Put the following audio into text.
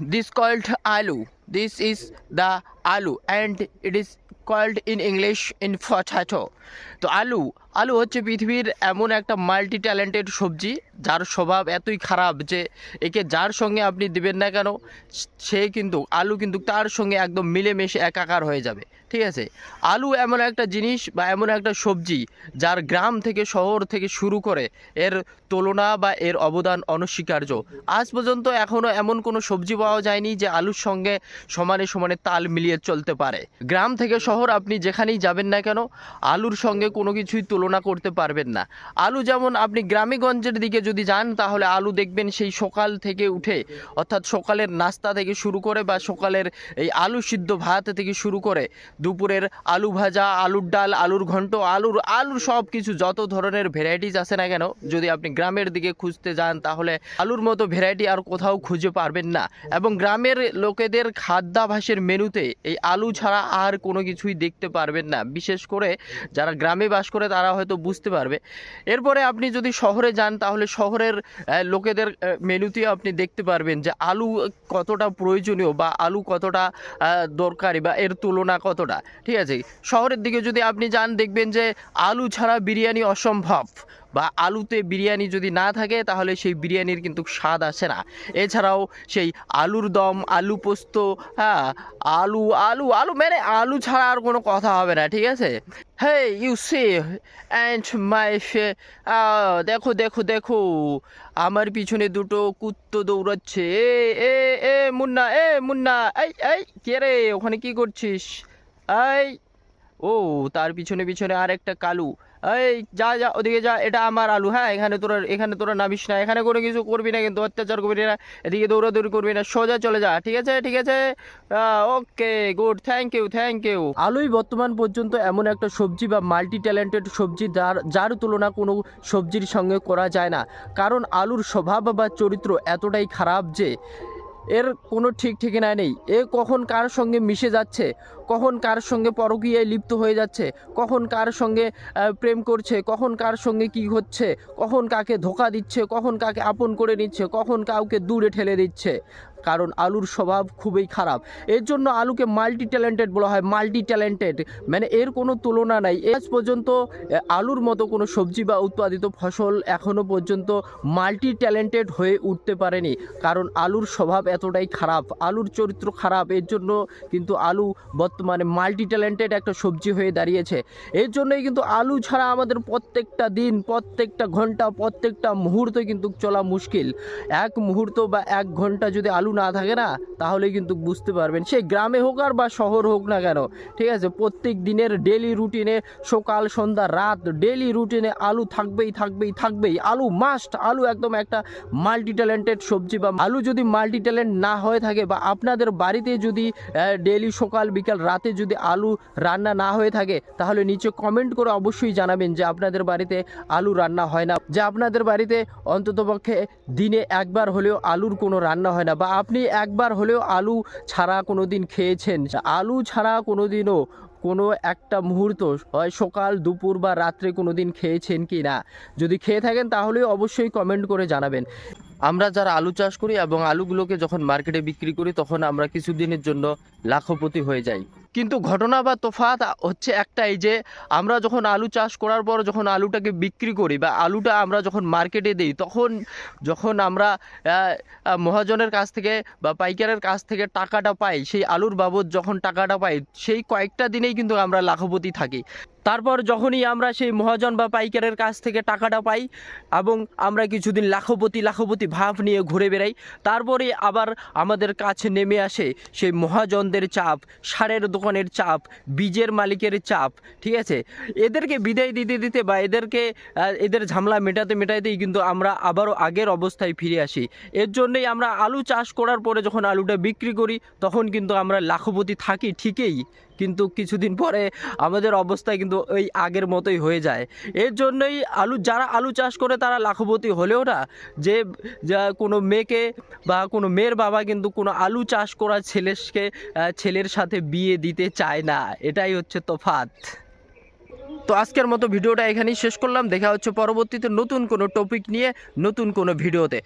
this called alu. This is the alu and it is called in english in potato. তো আলু আলু হচ্ছে পৃথিবীর এমন একটা মাল্টি ট্যালেন্টেড সবজি, যার স্বভাব এতই খারাপ যে একে যার সঙ্গে আপনি দিবেন না কেন, সে কিন্তু, আলু কিন্তু তার সঙ্গে একদম মিলেমিশে একাকার হয়ে যাবে। ঠিক আছে? আলু এমন একটা জিনিস বা এমন একটা সবজি যার গ্রাম থেকে শহর থেকে শুরু করে এর তুলনা বা এর অবদান অনস্বীকার্য। আজ পর্যন্ত এখনও এমন কোনো সবজি পাওয়া যায়নি যে আলুর সঙ্গে সমানে সমানে তাল মিলিয়ে চলতে পারে। গ্রাম থেকে শহর আপনি যেখানেই যাবেন না কেন, আলুর সঙ্গে কোনো কিছুই তুলনা করতে পারবেন না। আলু যেমন আপনি গ্রামেগঞ্জের দিকে যদি যান, তাহলে আলু দেখবেন সেই সকাল থেকে উঠে, অর্থাৎ সকালের নাস্তা থেকে শুরু করে বা সকালের এই আলু সিদ্ধ ভাত থেকে শুরু করে, দুপুরের আলু ভাজা, আলুর ডাল, আলুর ঘন্ট, আলুর আলুর সব কিছু যত ধরনের ভ্যারাইটিস আছে না কেন, যদি আপনি গ্রামের দিকে খুঁজতে যান, তাহলে আলুর মতো ভ্যারাইটি আর কোথাও খুঁজে পারবেন না। এবং গ্রামের লোকেদের খাদ্যাভাসের মেনুতে এই আলু ছাড়া আর কোনো কিছুই দেখতে পারবেন না। বিশেষ করে যারা গ্রামে বাস করে, তারা হয়তো বুঝতে পারবে। এরপরে আপনি যদি শহরে যান, তাহলে শহরের লোকেদের মেনুতে আপনি দেখতে পারবেন যে আলু কতটা প্রয়োজনীয় বা আলু কতটা দরকারি বা এর তুলনা কতটা। ঠিক আছে? শহরের দিকে যদি আপনি যান, দেখবেন যে আলু ছাড়া বিরিয়ানি অসম্ভব। বা আলুতে বিরিয়ানি যদি না থাকে, তাহলে সেই বিরিয়ানির কিন্তু স্বাদ আসে না। এছাড়াও সেই আলুর দম, আলু পোস্ত হ্যাঁ আলু আলু আলু মানে আলু ছাড়া আর কোনো কথা হবে না, ঠিক আছে? হে ইউ সে অ্যান্ড মাই সে দেখো দেখো দেখো, আমার পিছনে দুটো কুত্তো দৌড়াচ্ছে। এ এ এ, মুন্না এ, মুন্না, এই এই, কে রে, ওখানে কি করছিস? এই ও, তার পিছনে পিছনে আর একটা কালু। এই, যা যা, ওদিকে যা, এটা আমার আলু হ্যাঁ এখানে তোরা এখানে তোরা নামিস না, এখানে কোনো কিছু করবি না কিন্তু, অত্যাচার করবি না, এদিকে দৌড়াদৌড়ি করবি না, সোজা চলে যা, ঠিক আছে ঠিক আছে? Okay, good thank you thank you আলুই বর্তমান পর্যন্ত এমন একটা সবজি বা মাল্টি ট্যালেন্টেড সবজি যার যার তুলনা কোনো সবজির সঙ্গে করা যায় না, কারণ আলুর স্বভাব বা চরিত্র এতটাই খারাপ যে এর কোনো ঠিক ঠিকানা নেই। এ কখন কার সঙ্গে মিশে যাচ্ছে? কখন কার সঙ্গে পরকীয়ায় লিপ্ত হয়ে যাচ্ছে? কখন কার সঙ্গে প্রেম করছে? কখন কার সঙ্গে কি হচ্ছে? কখন কাকে ধোকা দিচ্ছে? কখন কাকে আপন করে নিচ্ছে? কখন কাউকে দূরে ঠেলে দিচ্ছে? কারণ আলুর স্বভাব খুবই খারাপ। এর জন্য আলুকে মাল্টি ট্যালেন্টেড বলা হয় মাল্টি ট্যালেন্টেড মানে এর কোনো তুলনা নাই। আজ পর্যন্ত আলুর মতো কোনো সবজি বা উৎপাদিত ফসল এখনও পর্যন্ত মাল্টি ট্যালেন্টেড হয়ে উঠতে পারেনি। কারণ আলুর স্বভাব এতটাই খারাপ, আলুর চরিত্র খারাপ, এর জন্য কিন্তু আলু বর্তমানে মাল্টি ট্যালেন্টেড একটা সবজি হয়ে দাঁড়িয়েছে। এর জন্যই কিন্তু আলু ছাড়া আমাদের প্রত্যেকটা দিন, প্রত্যেকটা ঘণ্টা, প্রত্যেকটা মুহূর্ত কিন্তু চলা মুশকিল। এক মুহূর্ত বা এক ঘণ্টা যদি আলু না থাকে না তাহলে কিন্তু বুঝতে পারবেন। সে গ্রামে হোক আর বা শহর হোক না কেন, ঠিক আছে? প্রত্যেক দিনের ডেলি রুটিনে সকাল, সন্ধ্যা, রাত ডেলি রুটিনে আলু থাকবেই থাকবেই থাকবেই। আলু মাস্ট আলু একদম একটা মাল্টি ট্যালেন্টেড সবজি বা আলু যদি মাল্টি ট্যালেন্ট না হয়ে থাকে বা আপনাদের বাড়িতে যদি ডেলি সকাল, বিকাল, রাতে যদি আলু রান্না না হয়ে থাকে, তাহলে নিচে কমেন্ট করে অবশ্যই জানাবেন যে আপনাদের বাড়িতে আলু রান্না হয় না। যে আপনাদের বাড়িতে অন্ততপক্ষে দিনে একবার হলেও আলুর কোনো রান্না হয় না বা আপনি একবার হলেও আলু ছাড়া কোনো দিন খেয়েছেন। আলু ছাড়া কোনো দিনও কোনো একটা মুহূর্ত, হয় সকাল, দুপুর বা রাত্রে কোনো দিন খেয়েছেন কি না? যদি খেয়ে থাকেন তাহলে অবশ্যই কমেন্ট করে জানাবেন। আমরা যারা আলু চাষ করি এবং আলুগুলোকে যখন মার্কেটে বিক্রি করি, তখন আমরা কিছুদিনের জন্য লাখপতি হয়ে যাই। কিন্তু ঘটনা বা তোফাত হচ্ছে একটাই যে আমরা যখন আলু চাষ করার পর যখন আলুটাকে বিক্রি করি বা আলুটা আমরা যখন মার্কেটে দিই, তখন যখন আমরা মহাজনের কাছ থেকে বা পাইকারের কাছ থেকে টাকাটা পাই, সেই আলুর বাবদ যখন টাকাটা পাই, সেই কয়েকটা দিনেই কিন্তু আমরা লাখপতি থাকি। তারপর যখনই আমরা সেই মহাজন বা পাইকারের কাছ থেকে টাকাটা পাই এবং আমরা কিছুদিন লাখপতি লাখপতি ভাব নিয়ে ঘুরে বেড়াই, তারপরে আবার আমাদের কাছে নেমে আসে সেই মহাজনদের চাপ, সারের দোকানের চাপ, বীজের মালিকের চাপ, ঠিক আছে? এদেরকে বিদায় দিতে দিতে বা এদেরকে এদের ঝামেলা মেটাতে মেটাতেই কিন্তু আমরা আবারও আগের অবস্থায় ফিরে আসি। এর জন্যই আমরা আলু চাষ করার পরে যখন আলুটা বিক্রি করি, তখন কিন্তু আমরা লাখপতি থাকি ঠিকই, কিন্তু কিছুদিন পরে আমাদের অবস্থা কিন্তু ওই আগের মতোই হয়ে যায়। এর জন্যই আলু, যারা আলু চাষ করে তারা লাখপতি হলেও না, যে কোনো মেয়েকে বা কোনো মেয়ের বাবা কিন্তু কোনো আলু চাষ করা ছেলেকে ছেলের সাথে বিয়ে দিতে চায় না, এটাই হচ্ছে তফাৎ। তো আজকের মতো ভিডিওটা এখানেই শেষ করলাম। দেখা হচ্ছে পরবর্তীতে নতুন কোনো টপিক নিয়ে, নতুন কোনো ভিডিওতে।